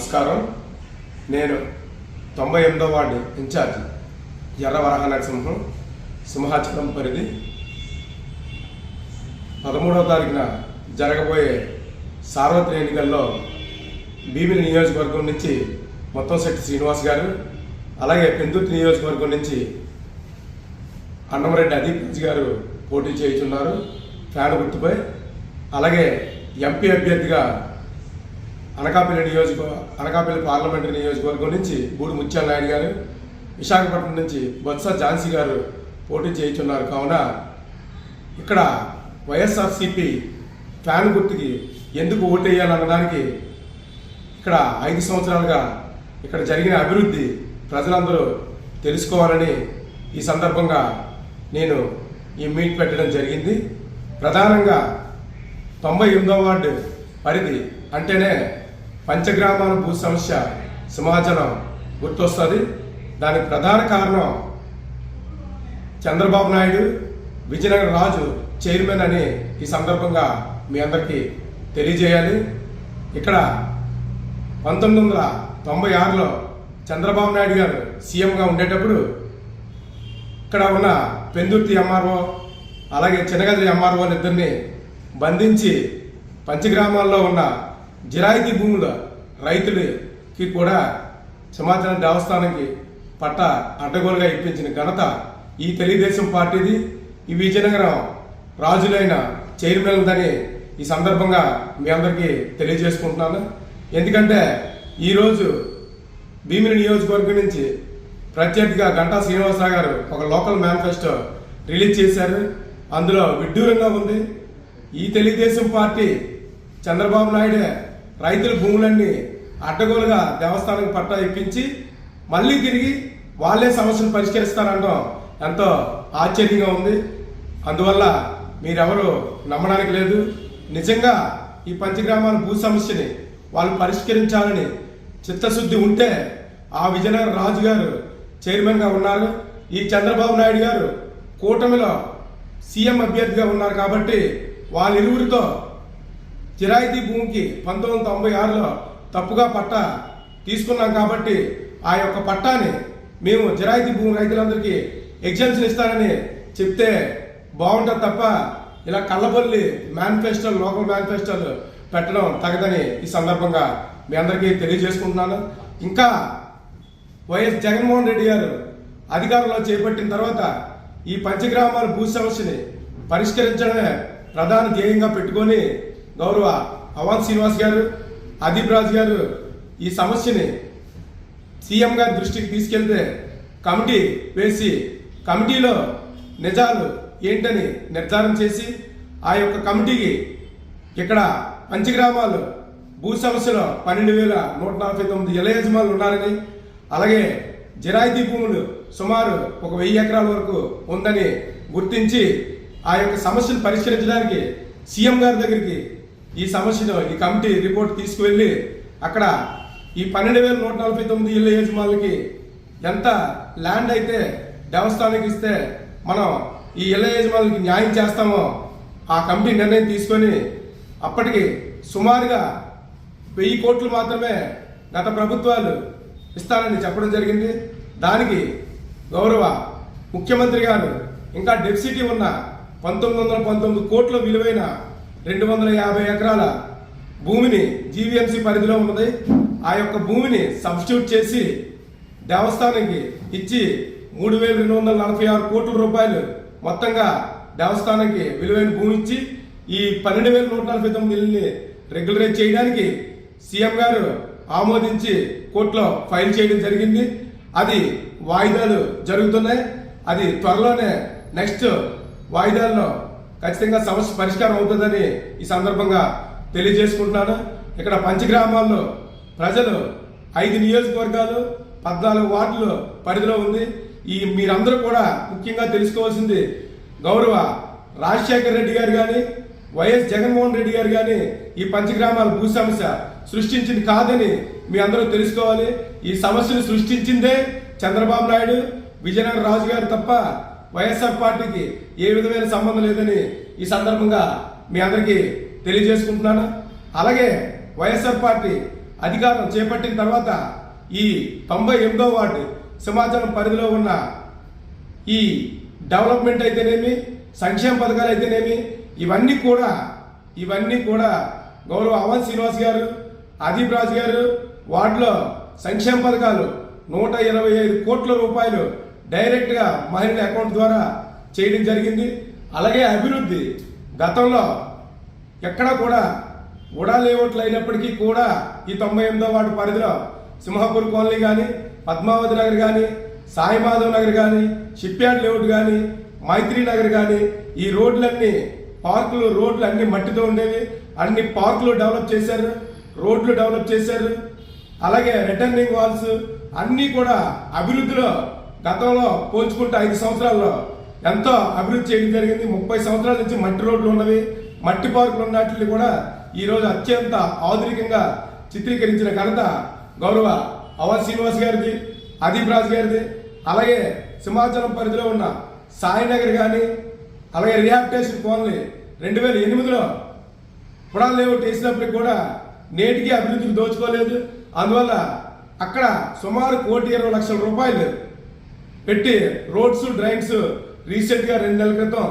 నమస్కారం. నేను తొంభై ఎనిమిదో వార్డు ఇన్ఛార్జ్ ఎర్ర వరహ నరసింహం సింహాచలం పరిధి. పదమూడవ తారీఖున జరగబోయే సార్వత్రిక ఎన్నికల్లో భీమిలి నియోజకవర్గం నుంచి మొత్తం శెట్టి శ్రీనివాస్ గారు అలాగే పెందుర్తి నియోజకవర్గం నుంచి అన్నమరెడ్డి అదీప్ గారు పోటీ చేయుచున్నారు ఫ్యాన్ గుర్తుపై. అలాగే ఎంపీ అభ్యర్థిగా అనకాపల్లి నియోజక అనకాపల్లి పార్లమెంటరీ నియోజకవర్గం నుంచి బూడి ముత్యాల నాయుడు గారు విశాఖపట్నం నుంచి బొత్స ఝాన్సీ గారు పోటీ చేయుచున్నారు. కావున ఇక్కడ వైఎస్ఆర్సిపి ఫ్యాన్ గుర్తుకి ఎందుకు ఓటేయాలన్నదానికి ఇక్కడ ఐదు సంవత్సరాలుగా ఇక్కడ జరిగిన అభివృద్ధి ప్రజలందరూ తెలుసుకోవాలని ఈ సందర్భంగా నేను ఈ మీట్ పెట్టడం జరిగింది. ప్రధానంగా తొంభై ఎనిమిదో వార్డు పరిధి అంటేనే పంచగ్రామాల భూ సమస్య సమాచారం గుర్తొస్తుంది. దానికి ప్రధాన కారణం చంద్రబాబు నాయుడు విజయనగర రాజు చైర్మన్ అని ఈ సందర్భంగా మీ అందరికీ తెలియజేయాలి. ఇక్కడ పంతొమ్మిది వందల తొంభై ఆరులో చంద్రబాబు నాయుడు గారు సీఎంగా ఉండేటప్పుడు ఇక్కడ ఉన్న పెందుర్తి ఎంఆర్ఓ అలాగే చినగది ఎంఆర్ఓ ఇద్దరిని బంధించి పంచగ్రామాల్లో ఉన్న జిరాయితీ భూముల రైతులకి కూడా సమాచారం దేవస్థానంకి పట్ట అడ్డగోలుగా ఇప్పించిన ఘనత ఈ తెలుగుదేశం పార్టీది. ఈ విజయనగరం రాజులైన చైర్మన్దని ఈ సందర్భంగా మీ అందరికీ తెలియజేసుకుంటున్నాను. ఎందుకంటే ఈరోజు భీమిని నియోజకవర్గం నుంచి ప్రత్యర్థిగా గంటా శ్రీనివాసరావు గారు ఒక లోకల్ మేనిఫెస్టో రిలీజ్ చేశారు. అందులో విడ్డూరంగా ఉంది. ఈ తెలుగుదేశం పార్టీ చంద్రబాబు నాయుడే రైతుల భూములన్నీ అడ్డగోలుగా దేవస్థానానికి పట్టా ఇప్పించి మళ్ళీ తిరిగి వాళ్ళే సమస్యను పరిష్కరిస్తారంటాం ఎంతో ఆశ్చర్యంగా ఉంది. అందువల్ల మీరెవరు నమ్మడానికి లేదు. నిజంగా ఈ పంచగ్రామాల భూ సమస్యని వాళ్ళు పరిష్కరించాలని చిత్తశుద్ధి ఉంటే ఆ విజయనగర రాజు గారు చైర్మన్గా ఉన్నారు. ఈ చంద్రబాబు నాయుడు గారు కూటమిలో సీఎం అభ్యర్థిగా ఉన్నారు కాబట్టి వాళ్ళిరువురితో కిరాయితీ భూమికి పంతొమ్మిది వందల తొంభై ఆరులో తప్పుగా పట్టా తీసుకున్నాం కాబట్టి ఆ యొక్క పట్టాని మేము జిరాయితీ భూమి రైతులందరికీ ఎగ్జామ్షన్ ఇస్తారని చెప్తే బాగుంటుంది తప్ప ఇలా కళ్ళబొల్లి మేనిఫెస్టోలు లోకల్ మేనిఫెస్టోలు పెట్టడం తగదని ఈ సందర్భంగా మీ అందరికీ తెలియజేసుకుంటున్నాను. ఇంకా వైఎస్ జగన్మోహన్ రెడ్డి గారు అధికారంలో చేపట్టిన తర్వాత ఈ పంచగ్రామాల భూ సమస్యని పరిష్కరించడమే ప్రధాన ధ్యేయంగా పెట్టుకొని గౌరవ అవాన్ శ్రీనివాస్ గారు అదీప్ రాజ్ గారు ఈ సమస్యని సీఎం గారి దృష్టికి తీసుకెళ్తే కమిటీ వేసి కమిటీలో నిజాలు ఏంటని నిర్ధారణ చేసి ఆ యొక్క కమిటీకి ఇక్కడ పంచగ్రామాలు భూ సమస్యలో పన్నెండు వేల నూట నలభై తొమ్మిది ఇళ్ళ యజమానులు ఉన్నారని అలాగే జిరాయితీ భూములు సుమారు ఒక వెయ్యి ఎకరాల వరకు ఉందని గుర్తించి ఆ యొక్క సమస్యను పరిష్కరించడానికి సీఎం గారి దగ్గరికి ఈ సమస్యను ఈ కమిటీ రిపోర్ట్ తీసుకువెళ్ళి అక్కడ ఈ పన్నెండు వేల నూట నలభై తొమ్మిది ఇళ్ళ యజమానులకి ఎంత ల్యాండ్ అయితే దేవస్థానానికి ఇస్తే మనం ఈ ఇళ్ళ యజమానులకి న్యాయం చేస్తామో ఆ కమిటీ నిర్ణయం తీసుకొని అప్పటికి సుమారుగా వెయ్యి కోట్లు మాత్రమే గత ప్రభుత్వాలు ఇస్తానని చెప్పడం జరిగింది. దానికి గౌరవ ముఖ్యమంత్రి గారు ఇంకా డెప్సిటీ ఉన్న పంతొమ్మిది వందల పంతొమ్మిది కోట్ల విలువైన రెండు వందల యాభై ఎకరాల భూమిని జీవీఎంసీ పరిధిలో ఉన్నది. ఆ యొక్క భూమిని సబ్స్టిట్యూట్ చేసి దేవస్థానానికి ఇచ్చి మూడు వేల రెండు వందల నలభై ఆరు కోట్ల రూపాయలు మొత్తంగా దేవస్థానానికి విలువైన భూమి ఇచ్చి ఈ పన్నెండు వేల నూట నలభై తొమ్మిది ఇల్లుని రెగ్యులరైజ్ చేయడానికి సీఎం గారు ఆమోదించి కోర్టులో ఫైల్ చేయడం జరిగింది. అది వాయిదాలు జరుగుతున్నాయి. అది త్వరలోనే నెక్స్ట్ వాయిదాల్లో ఖచ్చితంగా సమస్య పరిష్కారం అవుతుందని ఈ సందర్భంగా తెలియజేసుకుంటున్నాను. ఇక్కడ పంచగ్రామాల్లో ప్రజలు ఐదు నియోజకవర్గాలు పద్నాలుగు వార్డులు పరిధిలో ఉంది. ఈ మీరందరూ కూడా ముఖ్యంగా తెలుసుకోవాల్సింది గౌరవ రాజశేఖర్ రెడ్డి గారు కానీ వైఎస్ జగన్మోహన్ రెడ్డి గారు కానీ ఈ పంచగ్రామాల భూ సమస్య సృష్టించింది కాదని మీ అందరూ తెలుసుకోవాలి. ఈ సమస్యను సృష్టించిందే చంద్రబాబు నాయుడు విజయనగర రాజు గారు తప్ప వైఎస్ఆర్ పార్టీకి ఏ విధమైన సంబంధం లేదని ఈ సందర్భంగా మీ అందరికీ తెలియజేసుకుంటున్నాను. అలాగే వైఎస్ఆర్ పార్టీ అధికారం చేపట్టిన తర్వాత ఈ తొంభై ఎనిమిదో వార్డు సింహాచలం పరిధిలో ఉన్న ఈ డెవలప్మెంట్ అయితేనేమి సంక్షేమ పథకాలు అయితేనేమి ఇవన్నీ కూడా ఇవన్నీ కూడా గౌరవ అవంత్ శ్రీనివాస్ గారు అదీప్ రాజు గారు వార్డులో సంక్షేమ పథకాలు నూట ఇరవై ఐదు కోట్ల రూపాయలు డైరెక్ట్గా మహిళల అకౌంట్ ద్వారా చేయడం జరిగింది. అలాగే అభివృద్ధి గతంలో ఎక్కడా కూడా ఉడా లేఅవుట్లు అయినప్పటికీ కూడా ఈ తొంభై ఎనిమిదో వాటి పరిధిలో సింహాపూర్ కాలనీ కానీ పద్మావతి నగర్ కానీ సాయిమాధవ్ నగర్ కానీ షిప్యార్డ్ లేఅవుట్ కానీ మైత్రి నగర్ కానీ ఈ రోడ్లన్నీ పార్కులు రోడ్లు అన్ని మట్టితో ఉండేవి. అన్ని పార్కులు డెవలప్ చేశారు. రోడ్లు డెవలప్ చేశారు. అలాగే రిటర్నింగ్ వాల్స్ అన్నీ కూడా అభివృద్ధిలో గతంలో పోల్చుకుంటే ఐదు సంవత్సరాల్లో ఎంతో అభివృద్ధి చేయడం జరిగింది. ముప్పై సంవత్సరాల నుంచి మట్టి రోడ్లు ఉన్నవి. మట్టి పార్కులు ఉన్నట్లు కూడా ఈరోజు అత్యంత ఆధునికంగా చిత్రీకరించిన ఘనత గౌరవ అవర్ శ్రీనివాస్ గారిది అదీప్ రాజ్ గారిది. అలాగే సింహాచలం పరిధిలో ఉన్న సాయినగర్ కానీ అలాగే రిహాబిటేషన్ కాలనీ రెండు వేల ఎనిమిదిలో పుడాలు లేఅవుట్ వేసినప్పటికి కూడా నేటికి అభివృద్ధికి దోచుకోలేదు. అందువల్ల అక్కడ సుమారు కోటి ఇరవై లక్షల రూపాయలు పెట్టి రోడ్స్ డ్రైన్స్ రీసెంట్గా రెండు నెలల క్రితం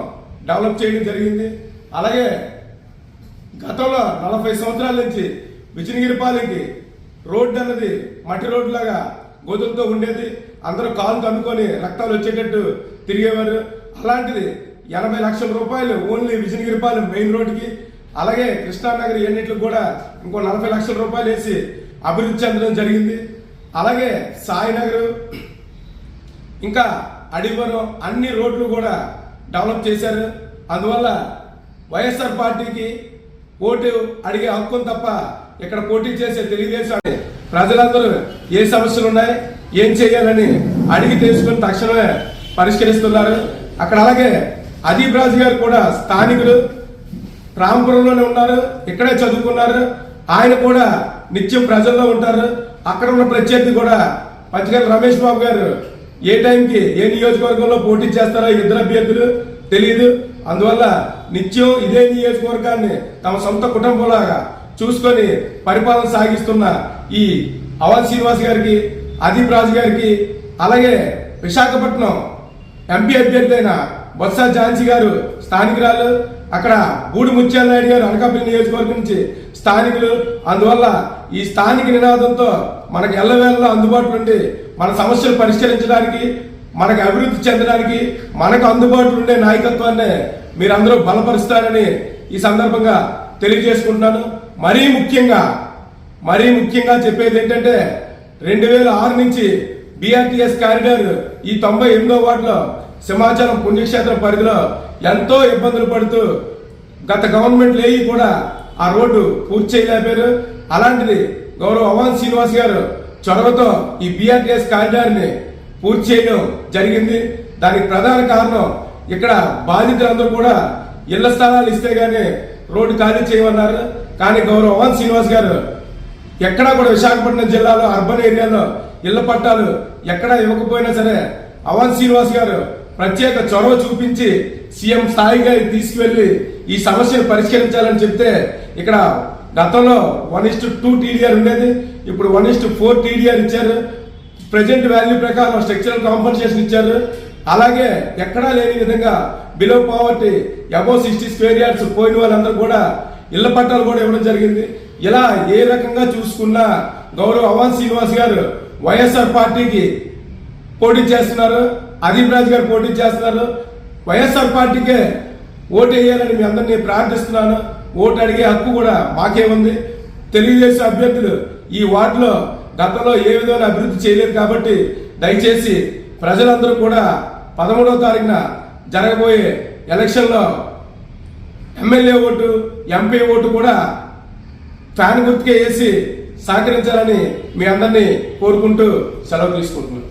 డెవలప్ చేయడం జరిగింది. అలాగే గతంలో నలభై సంవత్సరాల నుంచి విజయనగిరిపాలెంకి రోడ్డు అన్నది మట్టి రోడ్డు లాగా గోధులతో ఉండేది. అందరూ కాలు తన్నుకొని రక్తాలు వచ్చేటట్టు తిరిగేవారు. అలాంటిది ఎనభై లక్షల రూపాయలు ఓన్లీ విజయనగిరిపాలెం మెయిన్ రోడ్డుకి అలాగే కృష్ణానగర్ ఎన్నిటికి కూడా ఇంకో నలభై లక్షల రూపాయలు వేసి అభివృద్ధి చెందడం జరిగింది. అలాగే సాయినగర్ ఇంకా అడివరం అన్ని రోడ్లు కూడా డెవలప్ చేశారు. అందువల్ల వైఎస్ఆర్ పార్టీకి ఓటు అడిగే హక్కును తప్ప ఇక్కడ పోటీ చేసే తెలుగుదేశం ప్రజలందరూ ఏ సమస్యలు ఉన్నాయి ఏం చేయాలని అడిగి తెలుసుకుని తక్షణమే పరిష్కరిస్తున్నారు. అక్కడ అలాగే అదీప్ రాజు గారు కూడా స్థానికులు రామపురంలోనే ఉన్నారు ఇక్కడే చదువుకున్నారు. ఆయన కూడా నిత్యం ప్రజల్లో ఉంటారు. అక్కడ ఉన్న ప్రత్యర్థి కూడా పచ్చికల రమేష్ బాబు గారు ఏ టైంకి ఏ నియోజకవర్గంలో పోటీ చేస్తారో ఈ ఇద్దరు అభ్యర్థులు తెలియదు అందువల్ల నిత్యం ఇదే నియోజకవర్గాన్ని తమ సొంత కుటుంబంలాగా చూసుకొని పరిపాలన సాగిస్తున్న ఈ అవన్ శ్రీనివాస్ గారికి అదీప్ రాజు గారికి అలాగే విశాఖపట్నం ఎంపీ అభ్యర్థి అయిన బొత్స ఝాన్సీ గారు స్థానికురాలు అక్కడ గూడు ముత్యాల నాయుడు గారు అనకాపల్లి నియోజకవర్గం నుంచి స్థానికులు. అందువల్ల ఈ స్థానిక నినాదంతో మనకు ఎల్లవేళలో అందుబాటులో ఉండి మన సమస్యలు పరిష్కరించడానికి మనకు అభివృద్ధి చెందడానికి మనకు అందుబాటులో ఉండే నాయకత్వాన్ని మీరందరూ బలపరుస్తారని ఈ సందర్భంగా తెలియజేసుకుంటున్నాను. మరీ ముఖ్యంగా మరీ ముఖ్యంగా చెప్పేది ఏంటంటే రెండు వేల ఆరు నుంచి బీఆర్టీఎస్ కారిడార్ ఈ తొంభై ఎనిమిదో వార్డులో సింహాచలం పుణ్యక్షేత్రం పరిధిలో ఎంతో ఇబ్బందులు పడుతూ గత గవర్నమెంట్ లేయి కూడా ఆ రోడ్డు పూర్తి చేయలేకపోయారు. అలాంటిది గౌరవ అవాన్ శ్రీనివాస్ గారు చొరవతో ఈ బిఆర్టీఎస్ కారిడార్ని పూర్తి చేయడం జరిగింది. దానికి ప్రధాన కారణం ఇక్కడ బాధితులందరూ కూడా ఇళ్ళ స్థలాలు ఇస్తే గానీ రోడ్డు ఖాళీ చేయమన్నారు. కానీ గౌరవ అవాన్ శ్రీనివాస్ గారు ఎక్కడా కూడా విశాఖపట్నం జిల్లాలో అర్బన్ ఏరియాలో ఇళ్ళ పట్టాలు ఎక్కడా ఇవ్వకపోయినా సరే అవాన్ శ్రీనివాస్ గారు ప్రత్యేక చొరవ చూపించి సీఎం స్థాయిగా తీసుకువెళ్ళి ఈ సమస్యను పరిష్కరించాలని చెప్తే ఇక్కడ గతంలో వన్ ఇస్ టూ టీడీఆర్ ఉండేది. ఇప్పుడు one is to four TDR ఇచ్చారు. ప్రజెంట్ వాల్యూ ప్రకారం స్ట్రక్చరల్ కాంపన్సేషన్ ఇచ్చారు. అలాగే ఎక్కడా లేని విధంగా below poverty above sixty square yards పోయిన వాళ్ళందరూ కూడా ఇళ్ళ పట్టాలు కూడా ఇవ్వడం జరిగింది. ఇలా ఏ రకంగా చూసుకున్నా గౌరవ అవాన్ శ్రీనివాస్ గారు వైఎస్ఆర్ పార్టీకి పోటీ చేస్తున్నారు. అదీప్ రాజ్ గారు పోటీ చేస్తున్నారు. వైఎస్ఆర్ పార్టీకే ఓటు వేయాలని మీ అందరినీ ప్రార్థిస్తున్నాను. ఓటు అడిగే హక్కు కూడా మాకే ఉంది. తెలుగుదేశం అభ్యర్థులు ఈ వార్డులో గతంలో ఏ విధమైన అభివృద్ధి చేయలేదు కాబట్టి దయచేసి ప్రజలందరూ కూడా పదమూడవ తారీఖున జరగబోయే ఎలక్షన్లో ఎమ్మెల్యే ఓటు ఎంపీ ఓటు కూడా ఫ్యాన్ గుర్తుకే వేసి సహకరించాలని మీ అందరినీ కోరుకుంటూ సెలవు తీసుకుంటున్నాను.